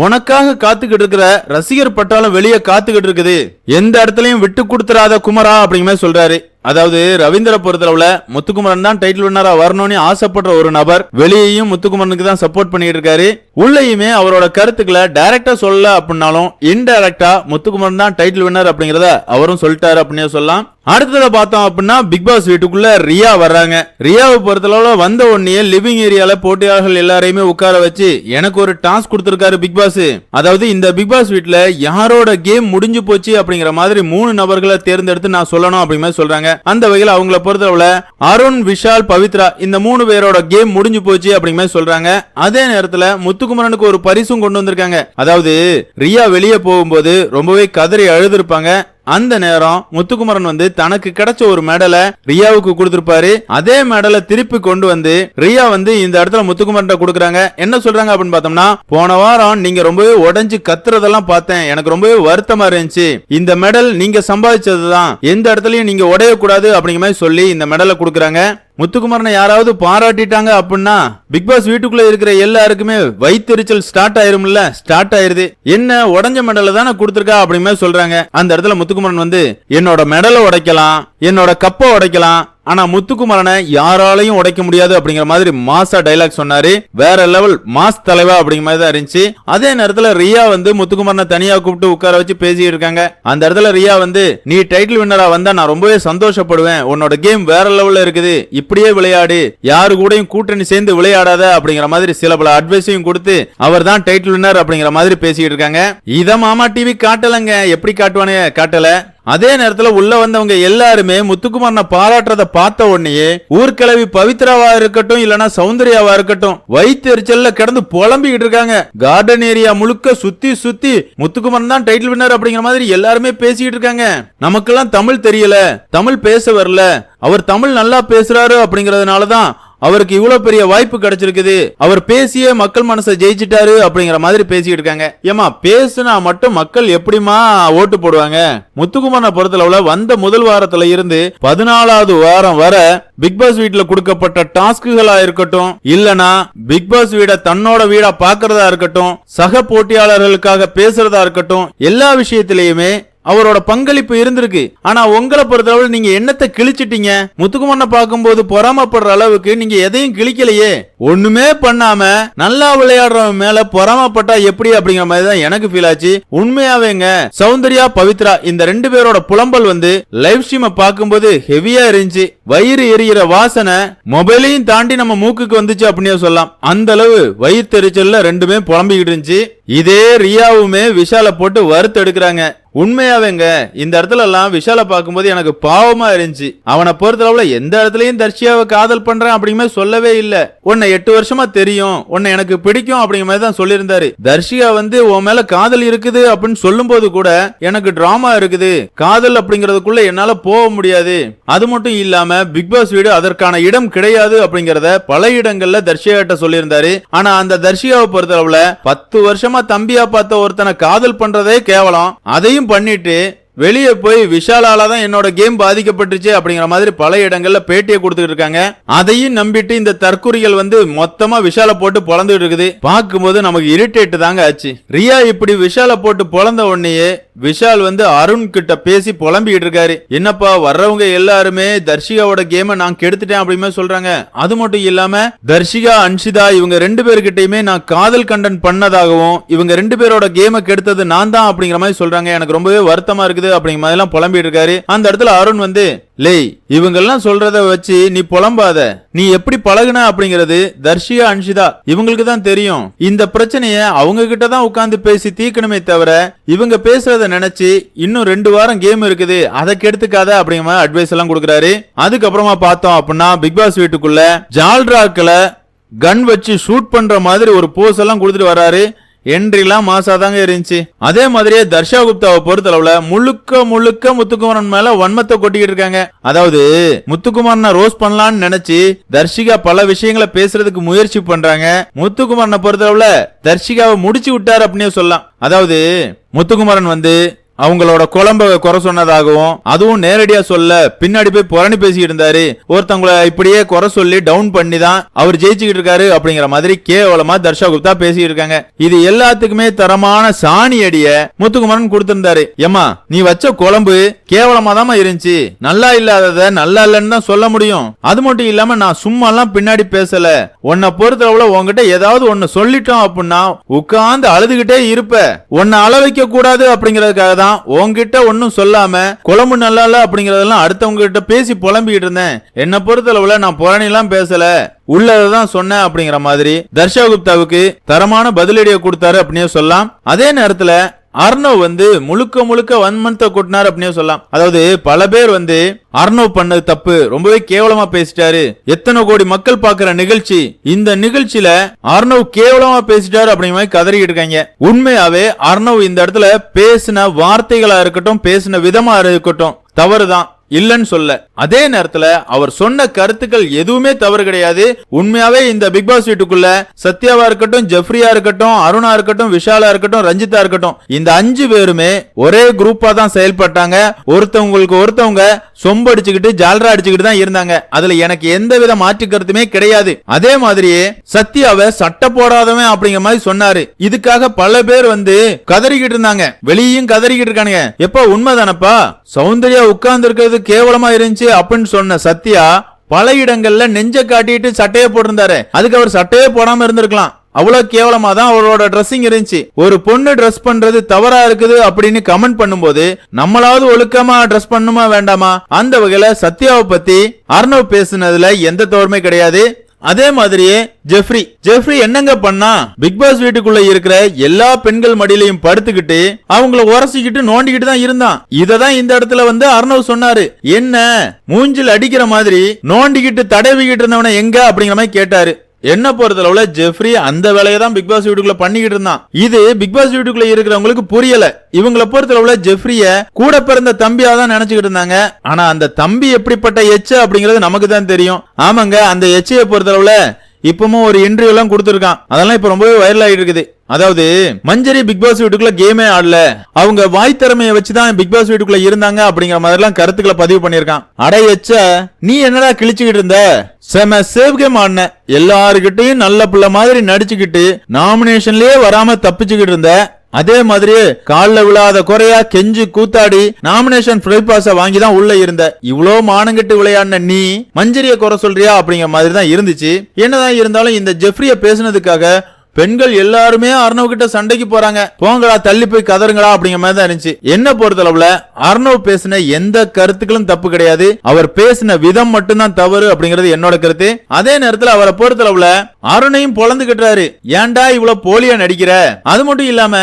உனக்காக காத்துக்கிட்டு இருக்கிற ரசிகர் பட்டாலும் வெளியே காத்துக்கிட்டு இருக்குது. எந்த இடத்துலயும் விட்டு கொடுத்துறாத குமரா அப்படிங்கிற மாதிரி சொல்றாரு. அதாவது ரவீந்திர பொறுத்தளவுல முத்துக்குமரன் தான் டைட்டில் வின்னரா வரணும்னு ஆசைப்படுற ஒரு நபர். வெளியேயும் முத்துக்குமரனுக்கு தான் சப்போர்ட் பண்ணிட்டு இருக்காரு. உள்ளேயுமே அவரோட கருத்துக்களை டைரக்டா சொல்ல அப்படின்னாலும் இன்டைரக்டா முத்துக்குமரன் தான் டைட்டில் வின்னர் அப்படிங்கறத அவரும் சொல்லிட்டாரு அப்படின்னு சொல்லலாம். அடுத்ததை பார்த்தோம் அப்படின்னா பிக் பாஸ் வீட்டுக்குள்ள ரியா வர்றாங்க. ரியாவை பொறுத்தளவுல வந்த உடனே லிவிங் ஏரியால போட்டியாளர்கள் எல்லாரையுமே உட்கார வச்சு எனக்கு ஒரு டாஸ்க் கொடுத்திருக்காரு பிக் பாஸ் அதாவது இந்த பிக் பாஸ் வீட்டுல யாரோட கேம் முடிஞ்சு போச்சு அப்படிங்கிற மாதிரி மூணு நபர்களை தேர்ந்தெடுத்து நான் சொல்லணும் அப்படிங்கிற மாதிரி சொல்றாங்க. அந்த வகையில் அவங்கள பொறுத்தளவுல அருண் விஷால் பவித்ரா இந்த மூணு பேரோட கேம் முடிஞ்சு போச்சு அப்படிங்கிற மாதிரி சொல்றாங்க. அதே நேரத்துல முத்துக்குமரனுக்கு ஒரு பரிசும் கொண்டு வந்திருக்காங்க. அதாவது ரியா வெளியே போகும்போது ரொம்பவே கதறி அழுதுருப்பாங்க. அந்த நேரம் முத்துக்குமரன் வந்து தனக்கு கிடைச்ச ஒரு மெடலை ரியாவுக்கு கொடுத்திருப்பாரு. அதே மெடலை திருப்பி கொண்டு வந்து ரியா வந்து இந்த இடத்துல முத்துக்குமரன் கொடுக்குறாங்க. என்ன சொல்றாங்க அப்படின்னு பார்த்தோம்னா போன வாரம் நீங்க ரொம்பவே உடஞ்சு கத்துறதெல்லாம் பார்த்தேன். எனக்கு ரொம்பவே வருத்தமா இருந்துச்சு. இந்த மெடல் நீங்க சம்பாதிச்சதுதான். எந்த இடத்துலயும் நீங்க உடையக்கூடாது அப்படிங்கிற மாதிரி சொல்லி இந்த மெடலை கொடுக்குறாங்க. முத்துக்குமரனை யாராவது பாராட்டிட்டாங்க அப்படின்னா பிக் பாஸ் வீட்டுக்குள்ள இருக்கிற எல்லாருக்குமே வயிற்றுச்சல் ஸ்டார்ட் ஆயிரும்ல? ஸ்டார்ட் ஆயிருது. என்ன உடஞ்ச மெடலை தானே கொடுத்துருக்கா அப்படிங்கிற சொல்றாங்க. அந்த இடத்துல முத்துக்குமரன் வந்து என்னோட மெடலை உடைக்கலாம் என்னோட கப்பை உடைக்கலாம் ஆனா முத்துக்குமரனை யாராலையும் உடைக்க முடியாது அப்படிங்கிற மாதிரி மாசா டைலாக் சொன்னாரு. வேற லெவல் மாஸ் தலைவா அப்படிங்கிற மாதிரி தான் இருந்துச்சு. அதே நேரத்துல ரியா வந்து முத்துக்குமரனை தனியா கூப்பிட்டு உட்கார வச்சு பேசிட்டு இருக்காங்க. அந்த இடத்துல ரியா வந்து நீ டைட்டில் வின்னரா வந்தா நான் ரொம்பவே சந்தோஷப்படுவேன். உன்னோட கேம் வேற லெவல்ல இருக்குது. இப்படியே விளையாடு. யாரு கூடயும் கூட்டணி சேர்ந்து விளையாடாத அப்படிங்கிற மாதிரி சில பல அட்வைஸையும் கொடுத்து அவர் தான் டைட்டில் வின்னர் அப்படிங்கிற மாதிரி பேசிட்டு இருக்காங்க. இத மாமா டிவி காட்டலங்க. எப்படி காட்டுவானே காட்டல. அதே நேரத்துல உள்ள வந்தவங்க எல்லாருமே முத்துக்குமாரனை பாராட்டுறத பார்த்த உடனேயே ஊர்கிழவி பவித்ராவா இருக்கட்டும் இல்லனா சௌந்தர்யாவா இருக்கட்டும் வயிற்றுச்சல்ல கிடந்து புலம்பிக்கிட்டு இருக்காங்க. கார்டன் ஏரியா முழுக்க சுத்தி சுத்தி முத்துக்குமாரன் தான் டைட்டில் வின்னர் அப்படிங்கிற மாதிரி எல்லாருமே பேசிக்கிட்டு இருக்காங்க. நமக்கெல்லாம் தமிழ் தெரியல தமிழ் பேச வரல அவர் தமிழ் நல்லா பேசுறாரு அப்படிங்கறதுனால தான் அவருக்கு இவ்வளவு பெரிய வாய்ப்பு கிடைச்சிருக்குது. அவர் பேசியே மக்கள் மனசை ஜெயிச்சிட்டாரு அப்படிங்கிற மாதிரி பேசிட்டு இருக்காங்க. ஏமா பேசுனா மட்டும் மக்கள் எப்படிமா ஓட்டு போடுவாங்க? முத்துக்குமரனை பொறுத்தளவுல வந்த முதல் வாரத்துல இருந்து பதினாலாவது வாரம் வர பிக் பாஸ் கொடுக்கப்பட்ட டாஸ்க்குகளா இருக்கட்டும் இல்லனா பிக் பாஸ் வீட தன்னோட வீடா பாக்குறதா இருக்கட்டும் சக போட்டியாளர்களுக்காக பேசுறதா இருக்கட்டும் எல்லா விஷயத்திலயுமே அவரோட பங்களிப்பு இருந்திருக்கு. ஆனா உங்களை பொறுத்தளவு நீங்க என்னத்தை கிழிச்சிட்டீங்க? முத்துக்குமரனை பார்க்கும்போது பொறாமப்படுற அளவுக்கு நீங்க எதையும் கிழிக்கலையே. ஒண்ணுமே பண்ணாம நல்லா விளையாடுறவன் மேல பொறாமப்பட்டா எப்படி அப்படிங்கிற மாதிரி தான் எனக்கு ஃபீல் ஆச்சு. உண்மையாவேங்க சௌந்தர்யா பவித்ரா இந்த ரெண்டு பேரோட புலம்பல் வந்து லைவ் ஸ்ட்ரீமை பார்க்கும்போது ஹெவியா இருந்துச்சு. வயிறு எரியிற வாசனை மொபைலையும் தாண்டி நம்ம மூக்குக்கு வந்துச்சு அப்படின்னே சொல்லலாம். அந்த அளவு வயிற்றுச்சல்ல ரெண்டுமே புலம்பிக்கிட்டு இருந்துச்சு. இதே ரியாவுமே விஷால போட்டு வறுத்து எடுக்கிறாங்க. உண்மையாவேங்க இந்த இடத்துல எல்லாம் விஷால பார்க்கும்போது எனக்கு பாவமா இருந்துச்சு. அவனை பொறுத்தளவுல எந்த இடத்துலயும் தர்ஷியாவை காதல் பண்றேன் அப்படிங்கிற சொல்லவே இல்ல. உன்னை எட்டு வருஷமா தெரியும். உன்னை எனக்கு பிடிக்கும் அப்படிங்கிற மாதிரி தான் சொல்லியிருந்தாரு. தர்ஷியா வந்து உன் மேல காதல் இருக்குது அப்படின்னு சொல்லும் போது கூட எனக்கு டிராமா இருக்குது. காதல் அப்படிங்கறதுக்குள்ள என்னால போக முடியாது. அது மட்டும் இல்லாம பிக் பாஸ் வீடு அதற்கான இடம் கிடையாது அப்படிங்கறத பல இடங்கள்ல தர்ஷியா கிட்ட சொல்லியிருந்தாரு. ஆனா அந்த தர்ஷியாவை பொறுத்தளவுல பத்து வருஷமா தம்பியா பார்த்த ஒருத்தனை காதல் பண்றதே கேவலம். அதையும் பண்ணிட்டு வெளியே போய் விஷாலால தான் என்னோட கேம் பாதிக்கப்பட்டுச்சு அப்படிங்கிற மாதிரி பல இடங்கள்ல பேட்டியை கொடுத்துட்டு இருக்காங்க. அதையும் நம்பிட்டு இந்த தற்குறிகள் வந்து மொத்தமா விஷால போட்டு பொழந்துட்டு இருக்குது. பார்க்கும்போது நமக்கு இரிட்டேட் தாங்க ஆச்சு. ரியா இப்படி விஷால போட்டு பொழந்த உடனேயே விஷால் வந்து அருண் கிட்ட பேசி புலம்பிக்கிட்டு இருக்காரு. என்னப்பா வர்றவங்க எல்லாருமே தர்ஷிகாவோட கேமை நான் கெடுத்துட்டேன் அப்படிமே சொல்றாங்க. அது மட்டும் இல்லாம தர்ஷிகா அன்ஷிதா இவங்க ரெண்டு பேர்கிட்டயுமே நான் காதல் கண்டன் பண்ணதாகவும் இவங்க ரெண்டு பேரோட கேமை கெடுத்தது நான் தான் அப்படிங்கிற மாதிரி சொல்றாங்க. எனக்கு ரொம்பவே வருத்தமா இருக்குது. அப்படிங்கிற மாதிரி புலம்பிட்டு இருக்காரு. அந்த இடத்துல அருண் வந்து லேய் இவங்கெல்லாம் சொல்றத வச்சு நீ புலம்பாத. நீ எப்படி பழகுன? அப்படிங்கிறது தர்ஷியா அன்ஷிதா இவங்களுக்கு தான் தெரியும். இந்த பிரச்சனைய அவங்க கிட்ட தான் உட்கார்ந்து பேசி தீக்கணுமே தவிர இவங்க பேசுறத நினைச்சு இன்னும் ரெண்டு வாரம் கேம் இருக்குது. அதை கெடுத்துக்காத அப்படிங்கிற மாதிரி அட்வைஸ் எல்லாம் கொடுக்குறாரு. அதுக்கப்புறமா பார்த்தோம் அப்படின்னா பிக் பாஸ் வீட்டுக்குள்ள ஜால்ராக்களை கன் வச்சு ஷூட் பண்ற மாதிரி ஒரு போஸ் எல்லாம் கொடுத்துட்டு வராரு. என்ட்ரிலாம் மாசாதாங்க இருந்துச்சு. அதே மாதிரியே தர்ஷா குப்தாவை பொறுத்தளவுல முழுக்க முழுக்க முத்துக்குமரன் மேல வன்மத்தை கொட்டிக்கிட்டு இருக்காங்க. அதாவது முத்துக்குமரனை ரோஸ் பண்ணலாம்னு நினைச்சு தர்ஷிகா பல விஷயங்களை பேசுறதுக்கு முயற்சி பண்றாங்க. முத்துக்குமரனை பொறுத்தளவுல தர்ஷிகாவை முடிச்சு விட்டாரு அப்படின்னு சொல்லலாம். அதாவது முத்துக்குமரன் வந்து அவங்களோட குழம்ப குறை சொன்னதாகவும் அதுவும் நேரடியா சொல்ல பின்னாடி போய் புரணி பேசிக்கிட்டு இருந்தாரு ஒருத்தவங்கள இப்படியே குறை சொல்லி டவுன் பண்ணி தான் அவர் ஜெயிச்சுக்கிட்டு இருக்காரு அப்படிங்கிற மாதிரி கேவலமா தர்ஷா குப்தா பேசிட்டு இருக்காங்க இது எல்லாத்துக்குமே தரமான சாணி அடிய முத்துக்குமரன் கொடுத்திருந்தாரு. ஏமா நீ வச்ச குழம்பு கேவலமா தான் இருந்துச்சு. நல்லா இல்லாதத நல்லா இல்லைன்னு தான் சொல்ல முடியும். அது மட்டும் இல்லாம நான் சும்மா எல்லாம் பின்னாடி பேசல. உன்னை பொறுத்தளவுல உங்ககிட்ட ஏதாவது ஒன்னு சொல்லிட்டோம் அப்படின்னா உட்கார்ந்து அழுதுகிட்டே இருப்ப. உன்னை அளவைக்க கூடாது அப்படிங்கறதுக்காக தான் உன்கிட்ட ஒன்னும் சொல்லாம குழம்பு நல்லா இல்ல அப்படிங்கறதெல்லாம் அடுத்தவங்க கிட்ட பேசி புலம்பிக்கிட்டு இருந்தேன். என்ன பொறுத்தளவுல நான் புறணிலாம் பேசல. உள்ளதான் சொன்னேன் அப்படிங்கிற மாதிரி தர்ஷா குப்தாவுக்கு தரமான பதிலடியை கொடுத்தாரு அப்படின்னே சொல்லலாம். அதே நேரத்துல அர்ணவ் வந்து முழுக்க முழுக்க வன்மனத்தை கொட்டினார் அப்படின்னு சொல்லலாம். அதாவது பல பேர் வந்து அர்ணவ் பண்ணது தப்பு. ரொம்பவே கேவலமா பேசிட்டாரு. எத்தனை கோடி மக்கள் பாக்குற நிகழ்ச்சி. இந்த நிகழ்ச்சியில அர்ணவ் கேவலமா பேசிட்டாரு அப்படிங்கிற மாதிரி கதறிக்கிட்டு இருக்காங்க. உண்மையாவே அர்ணவ் இந்த இடத்துல பேசின வார்த்தைகளா இருக்கட்டும் பேசின விதமா இருக்கட்டும் தவறுதான். இல்லன்னு சொல்ல. அதே நேரத்துல அவர் சொன்ன கருத்துக்கள் எதுவுமே தவறு கிடையாது. உண்மையாவே இந்த பிக் பாஸ் வீட்டுக்குள்ள சத்யாவா இருக்கட்டும் ஜெஃப்ரியா இருக்கட்டும் அருணா இருக்கட்டும் விஷாலா இருக்கட்டும் ரஞ்சிதா இருக்கட்டும் இந்த அஞ்சு பேருமே ஒரே குரூப்பா தான் செயல்பட்டாங்க. ஒருத்தவங்களுக்கு ஒருத்தவங்க சொம்பு அடிச்சுக்கிட்டு ஜால்ரா அடிச்சுக்கிட்டு தான் இருந்தாங்க. அதுல எனக்கு எந்த வித மாற்று கருத்துமே கிடையாது. அதே மாதிரியே சத்யாவை சட்ட போடாதவன் அப்படிங்கிற மாதிரி சொன்னாரு. இதுக்காக பல பேர் வந்து கதறிக்கிட்டு இருந்தாங்க. வெளியும் கதறிக்கிட்டு இருக்கானுங்க. எப்ப உண்மைதானப்பா? சௌந்தர்யா உட்கார்ந்து இருக்கிறது கேவலமா இருந்துச்சு அப்படின்னு சொன்ன சத்யா பல இடங்கள்ல நெஞ்ச காட்டிட்டு சட்டையை போட்டிருந்தாரு. அதுக்கு அவர் சட்டையே போடாம இருந்திருக்கலாம். அவ்வளவு கேவலமா தான் அவரோட ட்ரெஸ்ஸிங் இருந்துச்சு. ஒரு பொண்ணு ட்ரெஸ் பண்றது தவறா இருக்குது அப்படின்னு கமெண்ட் பண்ணும்போது நம்மளாவது ஒழுக்கமா ட்ரெஸ் பண்ணுமா வேண்டாமா? அந்த வகையில சத்யாவை பத்தி அர்ணவ் பேசுனதுல எந்த தவறுமே கிடையாது. அதே மாதிரியே ஜெஃப்ரி. ஜெஃப்ரி என்னங்க பண்ணா? பிக் பாஸ் வீட்டுக்குள்ள இருக்கிற எல்லா பெண்கள் மடியிலையும் படுத்துக்கிட்டு அவங்கள உரசிக்கிட்டு நோண்டிக்கிட்டு தான் இருந்தான். இததான் இந்த இடத்துல வந்து அர்ணவ் சொன்னாரு. என்ன? மூஞ்சில் அடிக்கிற மாதிரி நோண்டிக்கிட்டு தடவிக்கிட்டு இருந்தவன எங்க? அப்படிங்கிற மாதிரி கேட்டாரு. என்ன பொறுத்தளவுல ஜெஃப்ரி அந்த வேலையை தான் பிக் பாஸ் வீட்டுக்குள்ள பண்ணிக்கிட்டு இருந்தான். இது பிக் பாஸ் வீட்டுக்குள்ள இருக்கிறவங்களுக்கு புரியல. இவங்கள பொறுத்தளவுல ஜெஃப்ரிய கூட பிறந்த தம்பியா தான் நினைச்சுக்கிட்டு இருந்தாங்க. ஆனா அந்த தம்பி எப்படிப்பட்ட எச்ச அப்படிங்கறது நமக்கு தான் தெரியும். ஆமாங்க அந்த எச்சையை பொறுத்தளவுல இப்பவும் ஒரு இன்டர்வியூ எல்லாம் கொடுத்துருக்கான். அதெல்லாம் இப்ப ரொம்பவே வைரல் ஆயிட்டு இருக்குது. அதாவது மஞ்சரி பிக் பாஸ் வீட்டுக்குள்ள கேமே ஆடல. அவங்க வாய் திறமையை வச்சுதான் பிக் பாஸ் வீட்டுக்குள்ள இருந்தாங்க அப்படிங்கிற மாதிரி எல்லாம் கருத்துக்களை பதிவு பண்ணிருக்கான் அடை வச்ச நீ என்னடா கிழிச்சுக்கிட்டு இருந்த? செம சேவ் கேம் ஆடின. எல்லாருக்கிட்டையும் நல்ல பிள்ளை மாதிரி நடிச்சுக்கிட்டு நாமினேஷன்லயே வராம தப்பிச்சுக்கிட்டு இருந்த. அதே மாதிரி காலில் விழாத குறையா கெஞ்சு கூத்தாடி நாமினேஷன் ஃப்ரை பாஸ வாங்கி தான் உள்ள இருந்த. இவ்வளோ மானங்கெட்டு விளையாடின நீ மஞ்சரிய குறை சொல்றியா அப்படிங்கிற மாதிரி தான் இருந்துச்சு. என்னதான் இருந்தாலும் இந்த ஜெஃப்ரிய பேசுனதுக்காக பெண்கள் எல்லாருமே அர்ணவ் கிட்ட சண்டைக்கு போறாங்க. போங்கடா தள்ளி போய் கதறுங்களா அப்படிங்கிற மாதிரி தான் இருந்துச்சு. என்ன பொறுத்தளவுல அர்ணவ் பேசின எந்த கருத்துக்களும் தப்பு கிடையாது. அவர் பேசின விதம் மட்டும்தான் தவறு அப்படிங்கிறது என்னோட கருத்து. அதே நேரத்துல அவரை பொறுத்தளவுல அருணையும் பொழந்துகிட்டாரு ஏன்டா இவ்வளவு போலியா நடிக்கிற? அது மட்டும் இல்லாம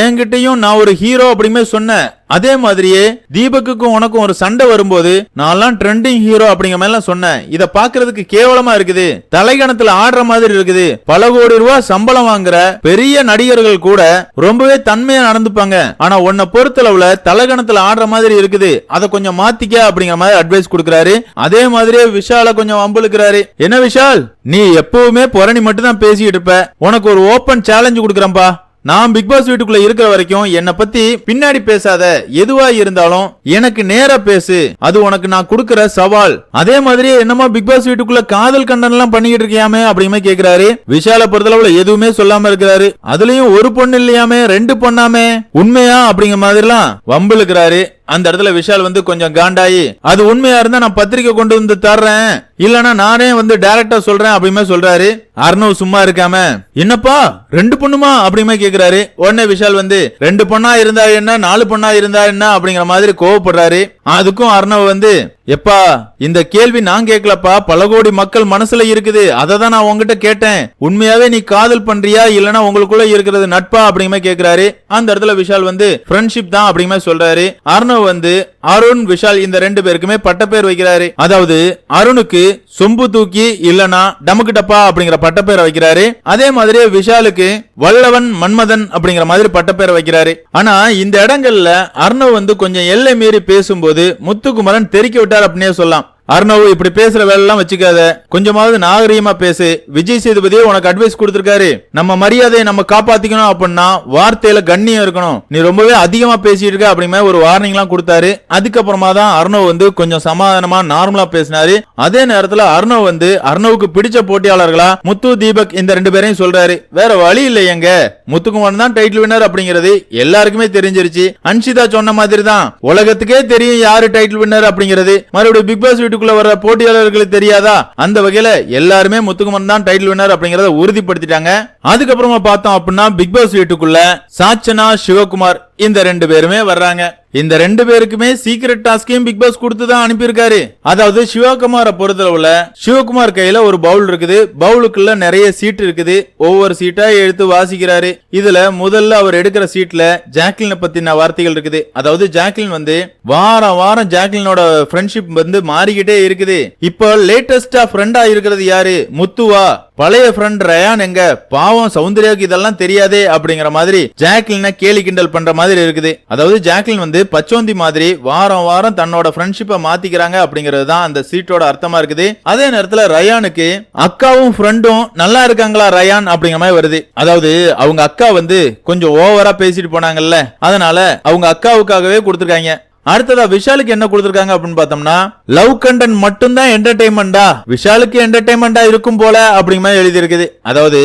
என்கிட்டயும் நான் ஒரு ஹீரோ அப்படிமே சொன்னேன் அதே மாதிரியே தீபக்குக்கும் உனக்கும் ஒரு சண்டை வரும்போது நான்லாம் ட்ரெண்டிங் ஹீரோ அப்படிங்கிற மாதிரிலாம் சொன்னேன். இதை பாக்குறதுக்கு கேவலமா இருக்குது. தலைகணத்துல ஆடுற மாதிரி இருக்குது. பல கோடி ரூபாய் சம்பளம் வாங்குற பெரிய நடிகர்கள் கூட ரொம்பவே தன்மையா நடந்துப்பாங்க. ஆனா உன்னை பொறுத்தளவுல தலைகணத்துல ஆடுற மாதிரி இருக்குது. அதை கொஞ்சம் மாத்திக்க அப்படிங்கிற மாதிரி அட்வைஸ் கொடுக்குறாரு. அதே மாதிரியே விஷால கொஞ்சம் வம்புழுக்கிறாரு. என்ன விஷால்? நீ எப்பவுமே புரணி மட்டும் தான் பேசிட்டு இருப்ப. உனக்கு ஒரு ஓபன் சேலஞ்சு கொடுக்குறேன்பா நான் பிக் பாஸ் வீட்டுக்குள்ள இருக்கிற வரைக்கும் என்னை பத்தி பின்னாடி பேசாத எதுவா இருந்தாலும் எனக்கு நேரா பேசு. அது உனக்கு நான் கொடுக்கற சவால். அதே மாதிரி என்னமோ பிக் பாஸ் வீட்டுக்குள்ள காதல் கண்டன் எல்லாம் பண்ணிக்கிட்டு இருக்கியாமே அப்படியுமே கேக்குறாரு. விஷால பொறுத்தளவுல எதுவுமே சொல்லாம இருக்கிறாரு. அதுலயும் ஒரு பொண்ணு இல்லையாமே ரெண்டு பொண்ணாமே. உண்மையா அப்படிங்கிற மாதிரிலாம் வம்பிழுக்கிறாரு. அந்த இடத்துல விஷால் வந்து கொஞ்சம் காண்டாயி அது உண்மையா இருந்தா நான் பத்திரிக்கை கொண்டு வந்து தர்றேன். இல்லனா நானே வந்து டைரக்டா சொல்றேன் அப்படிமே சொல்றாரு. அர்ணவ் சும்மா இருக்காம என்னப்பா ரெண்டு பொண்ணுமா? அப்படிமே கேக்குறாரு. உடனே விஷால் வந்து ரெண்டு பொண்ணா இருந்தா என்ன நாலு பொண்ணா இருந்தா என்ன? அப்படிங்கிற மாதிரி கோவப்படுறாரு. அதுக்கும் அர்ணவ் வந்து எப்பா இந்த கேள்வி நான் கேட்கலப்பா பல கோடி மக்கள் மனசுல இருக்குது. அதை தான் நான் உங்ககிட்ட கேட்டேன். உண்மையாவே நீ காதல் பண்றியா? இல்லனா உங்களுக்குள்ள இருக்கிறது நட்பா? அப்படிங்கிற கேக்குறாரு. அந்த இடத்துல விஷால் வந்து ஃப்ரெண்ட்ஷிப் தான் அப்படிங்கிற சொல்றாரு. அர்ணவ் வந்து அருண் விஷால் இந்த ரெண்டு பேருக்குமே பட்டப்பேர் வைக்கிறாரு. அதாவது அருணுக்கு சொம்பு தூக்கி இல்லனா டமுக்கு டப்பா அப்படிங்கிற பட்டப்பேரை வைக்கிறாரு. அதே மாதிரியே விஷாலுக்கு வல்லவன் மன்மதன் அப்படிங்கிற மாதிரி பட்டப்பேரை வைக்கிறாரு. ஆனா இந்த இடங்கள்ல அர்ணவ் வந்து கொஞ்சம் எல்லை மீறி பேசும்போது முத்துக்குமரன் தெரிக்க விட்டார் அப்படின்னே சொல்லலாம். அர்ணவ் இப்படி பேசுற வேலை எல்லாம் வச்சுக்காத. கொஞ்சமாவது நாகரீகமா பேசு. விஜய் சேதுபதியே உனக்கு அட்வைஸ் கொடுத்திருக்காரு. நம்ம மரியாதையை நம்ம காப்பாத்திக்கணும் அப்படின்னா வார்த்தையில கண்ணியம் இருக்கணும். நீ ரொம்பவே அதிகமா பேசிட்டு இருக்க அப்படிங்கிற ஒரு வார்னிங் எல்லாம் கொடுத்தாரு. அதுக்கப்புறமா தான் அர்ணவ் வந்து கொஞ்சம் சமாதானமா நார்மலா பேசினாரு. அதே நேரத்துல அர்ணவ் வந்து அர்ணவுக்கு பிடிச்ச போட்டியாளர்களா முத்து தீபக் இந்த ரெண்டு பேரையும் சொல்றாரு. வேற வழி இல்லை எங்க. முத்துக்குமார் தான் டைட்டில் வின்னர் அப்படிங்கிறது எல்லாருக்குமே தெரிஞ்சிருச்சு. அன்ஷிதா சொன்ன மாதிரி தான் உலகத்துக்கே தெரியும் யாரு டைட்டில் வின்னர் அப்படிங்கிறது. மறுபடியும் பிக் பாஸ் வீட்டுக்குள்ள வர போட்டியாளர்களுக்கு தெரியாதா? அந்த வகையில எல்லாருமே முத்துக்குமரன் தான் டைட்டில் வினர் அப்படிங்கறத உறுதிப்படுத்திட்டாங்க. அதுக்கப்புறமா பார்த்தோம் அப்படின்னா பிக் பாஸ் வீட்டுக்குள்ள சாச்சனா சிவகுமார் இந்த ரெண்டு பேருமே வர்றாங்க. இந்த ரெண்டு பேருக்குமே சீக்ரெட் டாஸ்கையும் பிக் பாஸ் கொடுத்து தான் அனுப்பியிருக்காரு. அதாவது சிவகுமாரை பொறுத்தளவுல சிவகுமார் கையில ஒரு பவுல் இருக்குது. பவுலுக்குள்ள நிறைய சீட் இருக்குது. ஒவ்வொரு சீட்டா எடுத்து வாசிக்கிறாரு. இதுல முதல்ல அவர் எடுக்கிற சீட்ல ஜாக்லினை பத்தின வார்த்தைகள் இருக்குது. அதாவது ஜாக்லின் வந்து வாரம் வாரம் ஜாக்லினோட ஃப்ரெண்ட்ஷிப் வந்து மாறிக்கிட்டே இருக்குது. இப்போ லேட்டஸ்டா ஃப்ரெண்டா இருக்கிறது யாரு? முத்துவா. பழைய ஃப்ரெண்ட் ரயான் எங்க? பாவம் சௌந்தர்யாவுக்கு இதெல்லாம் தெரியாதே அப்படிங்கிற மாதிரி ஜாக்லின கேலி கிண்டல் பண்ற மாதிரி இருக்குது. அதாவது ஜாக்லின் வந்து பச்சோந்தி மாதிரி வாரம் வாரம் தன்னோட ஃப்ரெண்ட்ஷிப்பை மாத்திக்கிறாங்க அப்படிங்கிறது தான் அந்த சீட்டோட அர்த்தமா இருக்குது. அதே நேரத்துல ரயானுக்கு அக்காவும் ஃப்ரெண்டும் நல்லா இருக்காங்களா ரயான் அப்படிங்கிற மாதிரி வருது. அதாவது அவங்க அக்கா வந்து கொஞ்சம் ஓவரா பேசிட்டு போனாங்கல்ல. அதனால அவங்க அக்காவுக்காகவே கொடுத்துருக்காங்க. அடுத்ததா விஷாலுக்கு என்ன கொடுத்துருக்காங்க அப்படின்னு பார்த்தோம்னா லவ் கண்டென்ட் மட்டும்தான் என்டர்டைன்மெண்டா விஷாலுக்கு என்டர்டைன்மெண்டா இருக்கும் போல? அப்படிங்கிற மாதிரி எழுதி இருக்குது அதாவது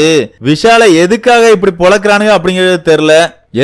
விஷாலை எதுக்காக இப்படி பொழக்கிறானுங்க அப்படிங்கிறது தெரியல.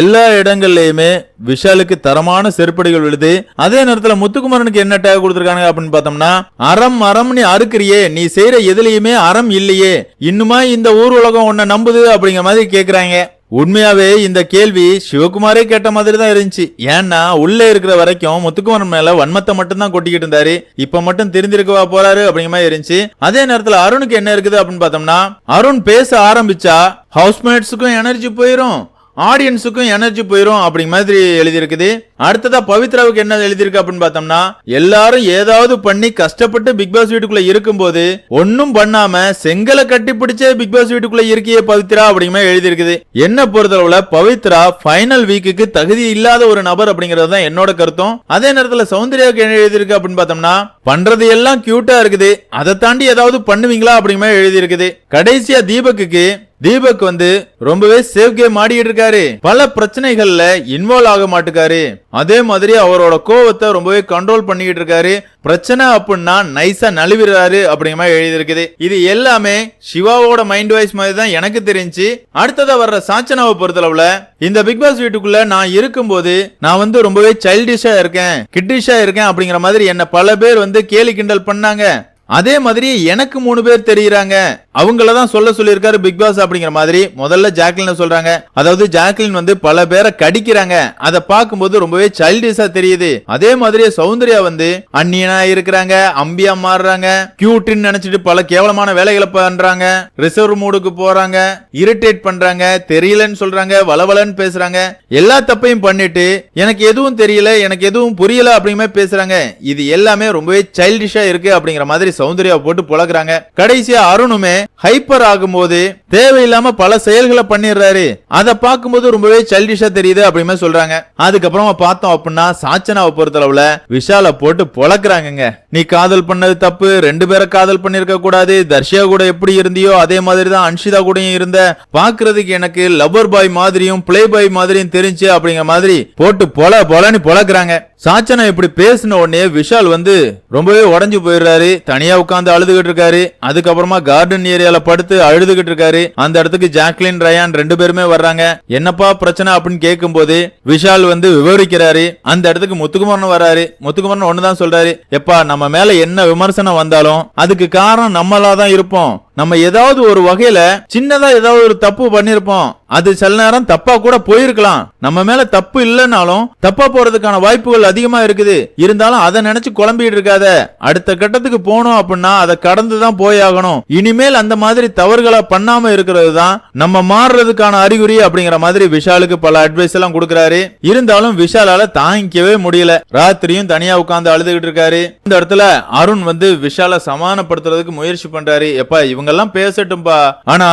எல்லா இடங்கள்லயுமே விஷாலுக்கு தரமான செருப்படிகள் விழுது. அதே நேரத்துல முத்துக்குமரனுக்கு என்ன டேக் கொடுத்துருக்காங்க அப்படின்னு பார்த்தோம்னா அறம் அறம் நீ அறுக்கிறியே நீ செய்யற எதுலயுமே அறம் இல்லையே. இன்னுமா இந்த ஊர் உலகம் உன்னை நம்புது? அப்படிங்கிற மாதிரி கேக்குறாங்க. உண்மையாவே இந்த கேள்வி சிவகுமாரே கேட்ட மாதிரி தான் இருந்துச்சு. ஏன்னா உள்ளே இருக்கிற வரைக்கும் முத்துக்குமரன் மேல வன்மத்தை மட்டும் தான் கொட்டிக்கிட்டு இருந்தாரு. இப்ப மட்டும் தெரிஞ்சிருக்கவா போறாரு அப்படிங்கிற மாதிரி இருந்துச்சு. அதே நேரத்துல அருணுக்கு என்ன இருக்குது அப்படின்னு பார்த்தோம்னா அருண் பேச ஆரம்பிச்சா ஹவுஸ்மேட்ஸுக்கும் எனர்ஜி போயிரும். ஆடியன்ஸுக்கும் எனர்ஜி போயிரும் அப்படி மாதிரி எழுதியிருக்குது. அடுத்ததா பவித்ராவுக்கு என்ன எழுதியிருக்கு அப்படின்னு பார்த்தோம்னா எல்லாரும் ஏதாவது பண்ணி கஷ்டப்பட்டு பிக் பாஸ் வீட்டுக்குள்ள இருக்கும்போது ஒன்னும் பண்ணாம செங்கலை கட்டி பிடிச்சே பிக் பாஸ் வீட்டுக்குள்ள இருக்கியே பவித்ரா அப்படிங்கிற மாதிரி எழுதியிருக்குது. என்ன பொறுத்தளவுல பவித்ரா ஃபைனல் வீக்குக்கு தகுதி இல்லாத ஒரு நபர் அப்படிங்கிறது தான் என்னோட கருத்தும். அதே நேரத்துல சௌந்தர்யாவுக்கு என்ன எழுதியிருக்கு அப்படின்னு பார்த்தோம்னா பண்றது எல்லாம் கியூட்டா இருக்குது. அதை தாண்டி ஏதாவது பண்ணுவீங்களா அப்படிங்கிற மாதிரி எழுதியிருக்குது. கடைசியா தீபக்குக்கு தீபக் வந்து ரொம்பவே சேவ் கேம் ஆடிட்டு இருக்காரு. பல பிரச்சனைகள்ல இன்வால்வ் ஆக மாட்டுக்காரு. அதே மாதிரி அவரோட கோவத்தை ரொம்பவே கண்ட்ரோல் பண்ணிக்கிட்டு இருக்காரு. பிரச்சனை அப்படின்னா நைஸா நழுவிடுறாரு அப்படிங்கிற மாதிரி எழுதியிருக்குது. இது எல்லாமே சிவாவோட மைண்ட் வாய்ஸ் மாதிரி தான் எனக்கு தெரிஞ்சு. அடுத்ததா வர்ற சாச்சனாவை பொறுத்தளவுல இந்த பிக் பாஸ் வீட்டுக்குள்ள நான் இருக்கும்போது நான் வந்து ரொம்பவே சைல்டிஷா இருக்கேன் கிட்டிஷா இருக்கேன் அப்படிங்கிற மாதிரி என்ன பல பேர் வந்து கேலி கிண்டல் பண்ணாங்க. அதே மாதிரி எனக்கு மூணு பேர் தெரியுறாங்க. அவங்கள தான் சொல்ல சொல்லியிருக்காரு பிக் பாஸ் அப்படிங்கிற மாதிரி. முதல்ல ஜாக்லின் சொல்றாங்க. அதாவது ஜாக்லின் வந்து பல பேரை கடிக்கிறாங்க. அதை பார்க்கும்போது ரொம்பவே சைல்டிஷா தெரியுது. அதே மாதிரி சௌந்தர்யா வந்து அந்நியனா இருக்கிறாங்க. அம்பியா மாறுறாங்க. கியூட்னு நினைச்சிட்டு பல கேவலமான வேலைகளை பண்றாங்க. ரிசர்வ் மூடுக்கு போறாங்க. இரிட்டேட் பண்றாங்க. தெரியலன்னு சொல்றாங்க. வளவலன்னு பேசுறாங்க. எல்லா தப்பையும் பண்ணிட்டு எனக்கு எதுவும் தெரியல எனக்கு எதுவும் புரியல அப்படிங்கிற மாதிரி பேசுறாங்க. இது எல்லாமே ரொம்பவே சைல்டிஷா இருக்கு அப்படிங்கிற மாதிரி சௌந்தர்யா போட்டு புலக்குறாங்க கடைசியா அருணுமே ஹைப்பர் ஆகும்போது தேவையில்லாம பல செயல்களை பண்ணிடுறாரு. அதை பார்க்கும்போது ரொம்பவே சைல்டிஷா தெரியுது அப்படின்னு சொல்றாங்க. அதுக்கப்புறமா பார்த்தோம் அப்படின்னா சாச்சனாவை பொறுத்தளவுல விஷால போட்டு பொளக்குறாங்கங்க நீ காதல் பண்ணது தப்பு ரெண்டு பேரை காதல் பண்ணிருக்க கூடாது தர்ஷியா கூட எப்படி இருந்தியோ அதே மாதிரி தான் அன்ஷிதா கூடயும் இருந்த. பாக்குறதுக்கு எனக்கு லவர் பாய் மாதிரியும் பிளே பாய் மாதிரியும் தெரிஞ்சு அப்படிங்கிற மாதிரி போட்டு பொல பொலன்னு பொழக்கிறாங்க. சாச்சனா இப்படி பேசின உடனே விஷால் வந்து ரொம்பவே உடஞ்சு போயிடுறாரு. தனியா உட்காந்து அழுதுகிட்டு இருக்காரு. அதுக்கப்புறமா கார்டன் ஏரியால படுத்து அழுதுகிட்டு இருக்காரு. அந்த இடத்துக்கு ஜாக்லின் ரயான் ரெண்டு பேருமே வர்றாங்க. என்னப்பா பிரச்சனை அப்படின்னு கேட்கும்போது விஷால் வந்து விவரிக்கிறாரு. அந்த இடத்துக்கு முத்துக்குமரன் வராரு முத்துக்குமரன் ஒண்ணுதான் சொல்றாரு. எப்பா நம்ம மேல என்ன விமர்சனம் வந்தாலும் அதுக்கு காரணம் நம்மளாதான் இருப்போம். நம்ம ஏதாவது ஒரு வகையில சின்னதா ஏதாவது ஒரு தப்பு பண்ணிருப்போம். அது சில நேரம் தப்பா கூட போயிருக்கலாம். நம்ம மேல தப்பு இல்லைனாலும் தப்பா போறதுக்கான வாய்ப்புகள் அதிகமா இருக்குது. இருந்தாலும் அதை நினைச்சு குழம்பிட்டு இருக்காத. அடுத்த கட்டத்துக்கு போனோம் அப்படின்னா அதை கடந்து தான் போயாகணும். இனிமேல் அந்த மாதிரி தவறுகளை பண்ணாம இருக்கிறது தான் நம்ம மாறுறதுக்கான அறிகுறி அப்படிங்கிற மாதிரி விஷாலுக்கு பல அட்வைஸ் எல்லாம் கொடுக்கறாரு. இருந்தாலும் விஷாலால தாங்கிக்கவே முடியல. ராத்திரியும் தனியா உட்கார்ந்து அழுதுகிட்டு இருக்காரு. இந்த இடத்துல அருண் வந்து விஷால சமானப்படுத்துறதுக்கு முயற்சி பண்றாரு. எப்பா இவங்க எல்லாம் பேசட்டும்பா. ஆனா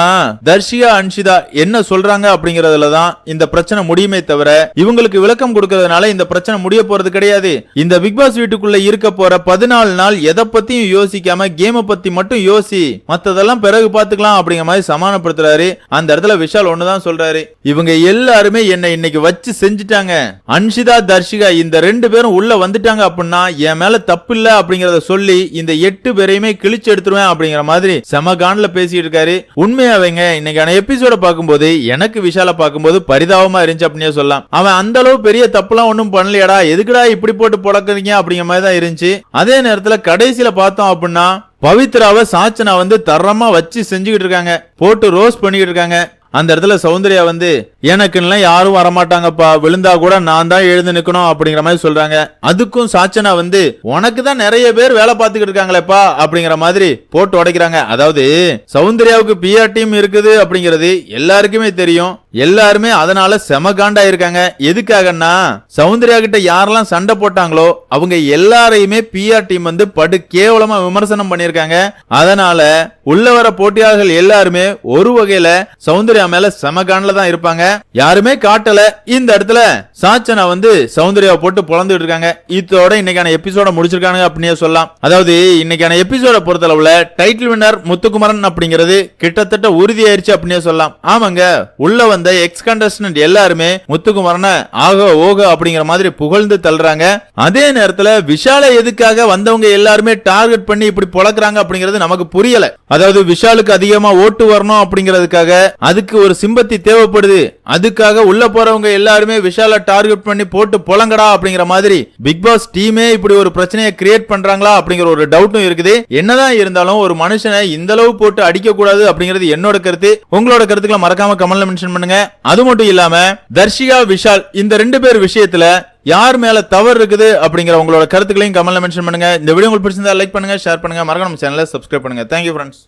தர்ஷியா அன்ஷிதா என்ன சொல்றாங்க அப்படிங்கறதுல தான் இந்த பிரச்சனை முடியுமே தவிர இவங்களுக்கு விளக்கம் கொடுக்கறதுனால இந்த பிரச்சனை முடிய போறது கிடையாது. இந்த பிக் பாஸ் வீட்டுக்குள்ள இருக்க போற பதினாலு நாள் எதை பத்தியும் யோசிக்காம கேம பத்தி மட்டும் யோசி. மத்ததெல்லாம் பிறகு பாத்துக்கலாம் அப்படிங்கிற மாதிரி சமாதானப்படுத்துறாரு. அந்த இடத்துல விஷால் ஒண்ணுதான் சொல்றாரு. இவங்க எல்லாருமே என்னை இன்னைக்கு வச்சு செஞ்சுட்டாங்க. அன்ஷிதா தர்ஷிகா இந்த ரெண்டு பேரும் உள்ள வந்துட்டாங்க அப்படின்னா என் மேல தப்பு இல்ல அப்படிங்கறத சொல்லி இந்த எட்டு பேரையுமே கிழிச்சு எடுத்துருவேன் அப்படிங்கிற மாதிரி செம கான்ல பேசிட்டு இருக்காரு உண்மையாவேங்க இன்னைக்கான எபிசோட பார்க்கும்போது எனக்கு விஷால பார்க்கும்போது பரிதாபமா இருந்துச்சு அப்படின்னே சொல்லலாம். அவன் அந்த அளவு பெரிய தப்புலாம் ஒண்ணும் பண்ணலையாடா எதுக்குடா இப்படி போட்டு புழக்கிறீங்க அப்படிங்கிற மாதிரி தான் இருந்துச்சு. அதே நேரத்துல கடைசியில பார்த்தோம் அப்படின்னா பவித்ராவை சாச்சனா வந்து தரமா வச்சு செஞ்சுக்கிட்டு இருக்காங்க. போட்டு ரோஸ் பண்ணிக்கிட்டு இருக்காங்க. அந்த இடத்துல சௌந்தர்யா வந்து எனக்குன்னா யாரும் வரமாட்டாங்கப்பா. விழுந்தா கூட நான் தான் எழுந்து நிக்கணும் அப்படிங்கிற மாதிரி சொல்றாங்க. அதுக்கும் சாச்சனா வந்து உனக்கு தான் நிறைய பேர் வேலை பார்த்துக்கிட்டு இருக்காங்களேப்பா அப்படிங்கிற மாதிரி போட்டு உடைக்கிறாங்க. அதாவது சௌந்தர்யாவுக்கு பிஆர் டீம் இருக்குது அப்படிங்கிறது எல்லாருக்குமே தெரியும். எல்லாருமே அதனால செம காண்டா இருக்காங்க. எதுக்காகன்னா சௌந்தர்யா கிட்ட யாரெல்லாம் சண்டை போட்டாங்களோ அவங்க எல்லாரையுமே பிஆர் டீம் வந்து படு கேவலமா விமர்சனம் பண்ணிருக்காங்க அதனால உள்ள வர போட்டியாளர்கள் எல்லாருமே ஒரு வகையில சௌந்தர்யா மேல செம காண்ல தான் இருப்பாங்க. யாருமே காட்டல. இந்த இடத்துல சாச்சனா வந்து சௌந்தர்யா போட்டு புலந்துட்டு இருக்காங்க. இதோட இன்னைக்கான எபிசோட முடிச்சிருக்காங்க அப்படின்னே சொல்லலாம். அதாவது இன்னைக்கான எபிசோட பொறுத்தளவுல டைட்டில் வின்னர் முத்துக்குமரன் அப்படிங்கிறது கிட்டத்தட்ட உறுதியாயிருச்சு அப்படின்னே சொல்லலாம். ஆமாங்க உள்ள எக்ஸ் கண்டஸ்டன்ட் எல்லாருமே முத்துக்குமரனை ஆக ஓக அப்படிங்கிற மாதிரி புகழ்ந்து தள்ளுறாங்க. அதே நேரத்துல விஷால எதுக்காக வந்தவங்க எல்லாருமே டார்கெட் பண்ணி இப்படி பொழக்குறாங்க அப்படிங்கிறது நமக்கு புரியல. அதாவது விஷாலுக்கு அதிகமா ஓட்டு வரணும் அப்படிங்கிறதுக்காக அதுக்கு ஒரு சிம்பத்தி தேவைப்படுது. அதுக்காக உள்ள போறவங்க எல்லாருமே விஷால டார்கெட் பண்ணி போட்டு புலங்கடா அப்படிங்கிற மாதிரி பிக் பாஸ் டீமே இப்படி ஒரு பிரச்சனையை கிரியேட் பண்றாங்களா அப்படிங்கிற ஒரு டவுட்டும் இருக்குது. என்னதான் இருந்தாலும் ஒரு மனுஷனை இந்த அளவு போட்டு அடிக்க கூடாது அப்படிங்கிறது என்னோட கருத்து. உங்களோட கருத்துக்களை மறக்காம கமெண்ட்ல மென்ஷன் பண்ணுங்க. அது மட்டும் இல்லாம தர்ஷிகா விஷால் இந்த ரெண்டு பேர் விஷயத்துல யார் மேல தவறு இருக்குது அப்படிங்கிற உங்களோட கருத்துக்களையும் கமெண்ட்ல மென்ஷன் பண்ணுங்க. இந்த வீடியோ உங்களுக்கு பிடிச்சிருந்தா லைக் பண்ணுங்க ஷேர் பண்ணுங்க. மறக்காம சேனலை சப்ஸ்கிரைப் பண்ணுங்க. Thank you friends